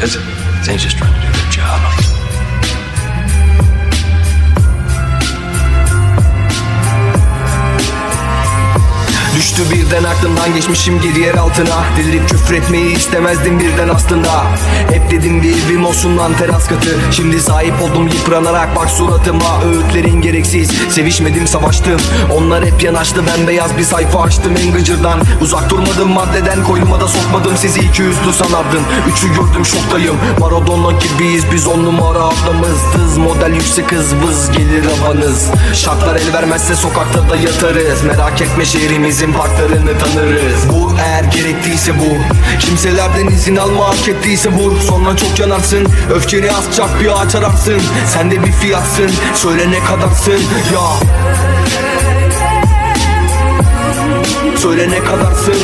Because things just trying to do birden aklımdan geçmişim geri yer altına. Delirip küfür etmeyi istemezdim birden aslında. Hep dedim bir evim olsun lan teras katı. Şimdi sahip oldum yıpranarak bak suratıma. Öğütlerin gereksiz sevişmedim savaştım. Onlar hep yanaştı ben beyaz bir sayfa açtım en gıcırdan. Uzak durmadım maddeden koynuma da sokmadım. Sizi iki yüzlü sanardım Üçü gördüm şoktayım. Maradona gibiyiz biz on numara ablamız. Dız model yüksek hız vız gelir havanız. Şartlar el vermezse sokakta da yatarız. Merak etme şehrimizin parklarını tanırız. Bu eğer gerektiyse bu. Kimselerden izin alma hak ettiyse vur Sonra çok yanarsın. Öfkeni az çak bir ağaç ararsın. Sen de bir fiyatsın. Söyle ne kadarsın. Ya. Söyle ne kadarsın.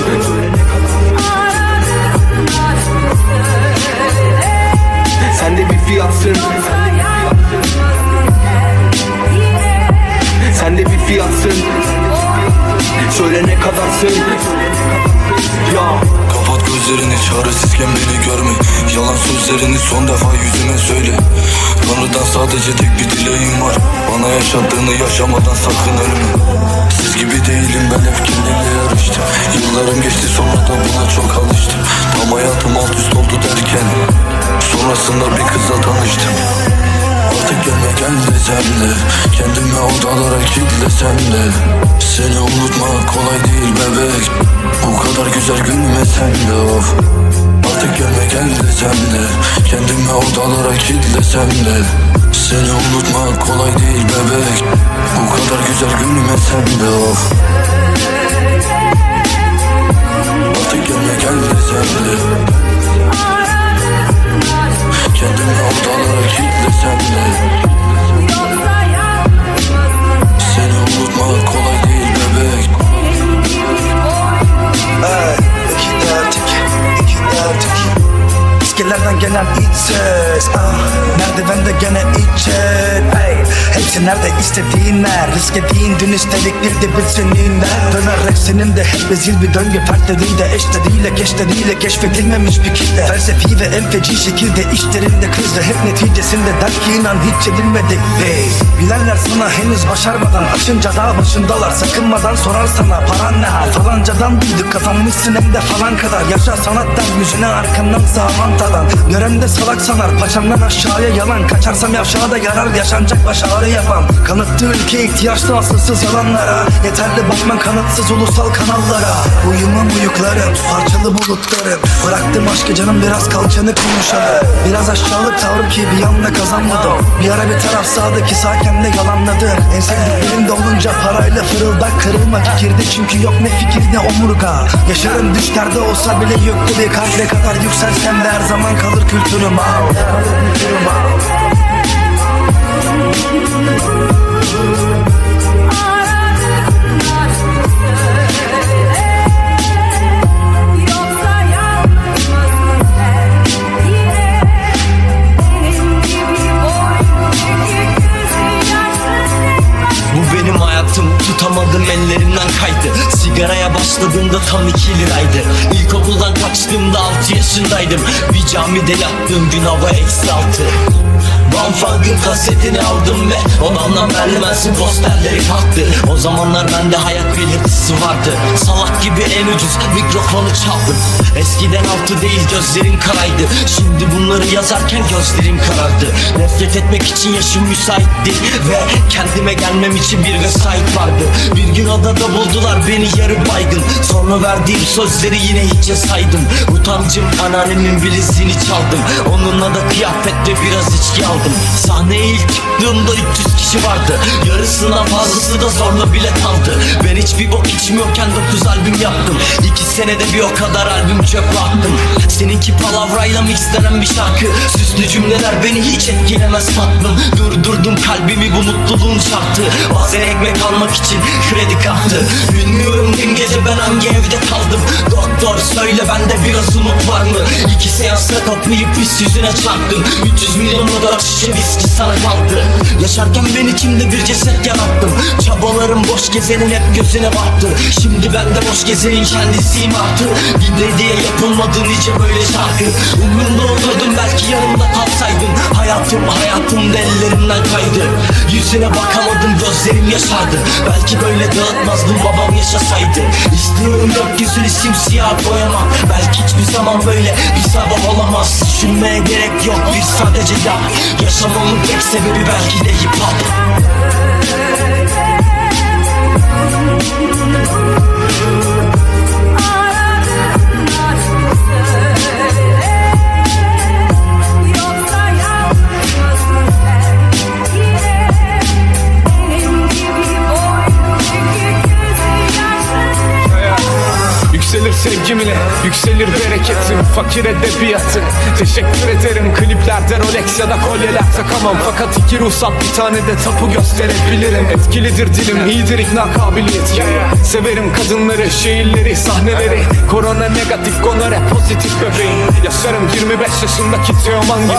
Sen de bir fiyatsın. Sen de bir fiyatsın Söyle ne kadarsın Ya. Kapat gözlerini çaresizken beni görme. Yalan sözlerini son defa yüzüme söyle. Tanrı'dan sadece tek bir dileğim var. Bana yaşattığını yaşamadan sakın ölme. Siz gibi değilim ben hep kendimle yarıştım. Yıllarım geçti sonra da buna çok alıştım. Tam hayatım alt üst oldu derken Sonrasında bir kızla tanıştım Artık gelme gel desem de Kendimi odalara kilitlesem de. Seni unutmak kolay değil bebek. Bu kadar güzel gülmesen de? Of. Artık gelme gel desem de Kendimi odalara kilitlesem de. Seni unutmak kolay değil bebek. Bu kadar güzel gülmesen de? Of. Artık gelme gel İskelerden gelen iç ses ah, Merdivende gene içecek hey. Hepsi nerede istediğinler Risk ettiğin dün üstelik bir de bir seninle. Dönerek senin de hep rezil bir döngü. Fertleriyle eşleriyle geçleriyle keşfedilmemiş bir kitle. Felsefi ve en şekilde işlerinde kriz ve hep neticesinde dert ki inan hiç edilmedik biz. Bilenler sana henüz başarmadan Açınca dağ başındalar. Sakınmadan sorar sana Paran ne hal? Falancadan duyduk kazanmışsın hem de falan kadar. Yaşa sanattan yüzüne arkandan sağman tadan Gören de salak sanar. Paçamdan aşağıya yalan. Kaçarsam yavşağa da yarar. Yaşanacak baş ağrı yapan. Kanıttı ülke ihtiyaçlı asılsız yalanlara. Yeterli bakman kanıtsız ulusal kanallara. Uyumam uyuklarım parçalı bulutlarım. Bıraktım aşkı canım biraz kalçanı konuşalım Biraz aşağılık tavrım ki bir anda kazanmadım. Bir ara bir taraf sağdaki sağken de yalanladım. En sevdiklerim olunca parayla fırıldak kırılmak girdi Çünkü yok ne fikir ne omurga. Yaşarım düşlerde olsa bile yüklü bir kalp Ne kadar yükselsem de her zaman kalır kültürüm boynu çekik gözü yaşlı Bu benim hayatım tutamadım ellerimden kaydı. Sigaraya başladığımda tam iki yaşındaydım Bir camide yattığım gün hava eksi Van Funk'ın kasetini aldım ve ona anlam vermezsin posterleri kalktı. O zamanlar bende hayat belirtisi vardı. Salak gibi en ucuz mikrofonu çaldım. Eskiden altı değil gözlerim karaydı. Şimdi bunları yazarken gözlerim karardı. Nefret etmek için yaşım müsait değil Ve kendime gelmem için bir vesait vardı. Bir gün adada buldular beni yarı baygın. Sonra verdiğim sözleri yine hiçe saydım Utancım anneannemin bileziğini çaldım. Onunla da kıyafetle biraz içki aldım Sahneye ilk çıktığımda 300 kişi vardı. Yarısından fazlası da zorla bilet aldı Ben hiçbir bok içmiyorken 9 albüm yaptım. 2 senede bir o kadar albüm çöpe attım. Seninki palavrayla mixlenen bir şarkı? Süslü cümleler beni hiç etkilemez tatlım. Durdurdum kalbimi bu mutluluğun şartı. Bazen ekmek almak için kredi kartı. Bilmiyorum dün gece ben hangi evde kaldım. Doktor söyle bende biraz umut var mı? İki seansla kapıyı pis yüzüne çarptım. 300 milyonla dört şişe viski sana kaldı. Yaşarken ben içimde bir ceset yarattım. Çabalarım boş gezenin hep gözüne battı. Şimdi ben de boş gezenin kendisiyim artık. Dinle diye yapılmadı nice böyle şarkı. Umurumda olurdum belki yanımda kalsaydın Hayatım hayatım da ellerimden kaydı. Yüzüne bakamadım gözlerim yaşardı. Belki böyle dağıtmazdım babam yaşasaydı. İstiyorum gökyüzünü simsiyah boyama. Belki hiçbir zaman böyle bir sabah olamaz. Düşünmeye gerek yok bir sadece ya Yaşamamın tek sebebi belki de hip hop Yükselir sevgim ile Yükselir bereketim Fakir edebiyatı. Teşekkür ederim Kliplerde Rolex ya da kolyeler takamam. Fakat iki ruhsat bir tane de tapu gösterebilirim. Etkilidir dilim iyidir ikna kabiliyeti Severim kadınları şehirleri sahneleri. Korona negatif konulara pozitif bebeğim. Yaşarım 25 yaşındaki Teoman gibi.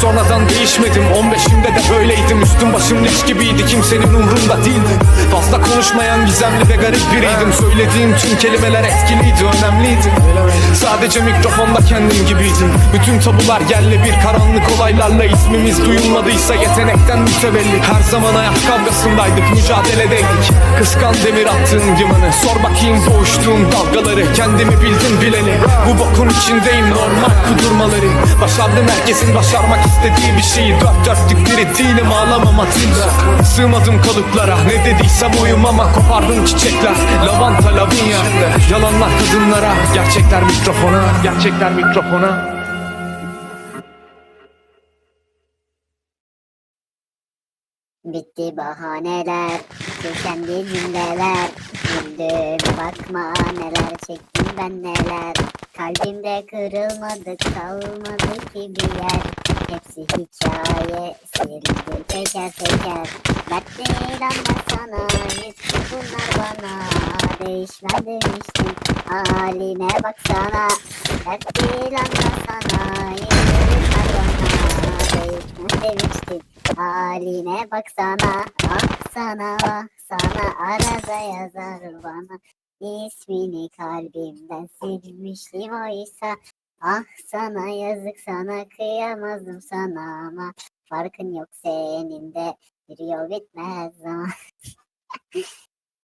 Sonradan değişmedim 15'imde de böyleydim. Üstüm başım leş gibiydi kimsenin umrunda değildi. Fazla konuşmayan gizemli ve garip biriydim. Söylediğim tüm kelimeler etkiliydi önemliydi. Sadece mikrofonda kendim gibiydim. Bütün tabular yerle bir karanlık olaylarla ismimiz duyulmadıysa yetenekten mütevellit. Her zaman hayat kavgasındaydık mücadeledeydik. Kıskan demir attığın yımını Sor bakayım boğuştuğum dalgaları. Kendimi bildim bileli Bu bokun içindeyim normal kudurmaları. Başardım herkesin başarmak istediği bir şeyi. Dört dörtlük biri değilim ağlamam atınca Sığmadım kalıplara ne dediysem oyum ama Kopardım çiçekler lavanta lavinya. Yalanlar kadınlara gerçekler mikrofona. Gerçekler mikrofona. Bitti bahaneler, tükendi cümleler. Güldüm bakma neler çektim ben neler. Kalbimde kırılmadı kalmadı ki bir yer Hepsi hikaye sildim teker teker. Dert değil anlasana hiç bunlar bana Değişmem demiştim haline baksana. Dert değil anlasana bunlar bana Değişmem demiştim Haline baksana, ah sana, ah sana arada yazar bana. İsmini kalbimden silmiştim oysa Ah sana yazık sana kıyamazdım sana ama farkın yok senin de. Bir yol bitmez zaman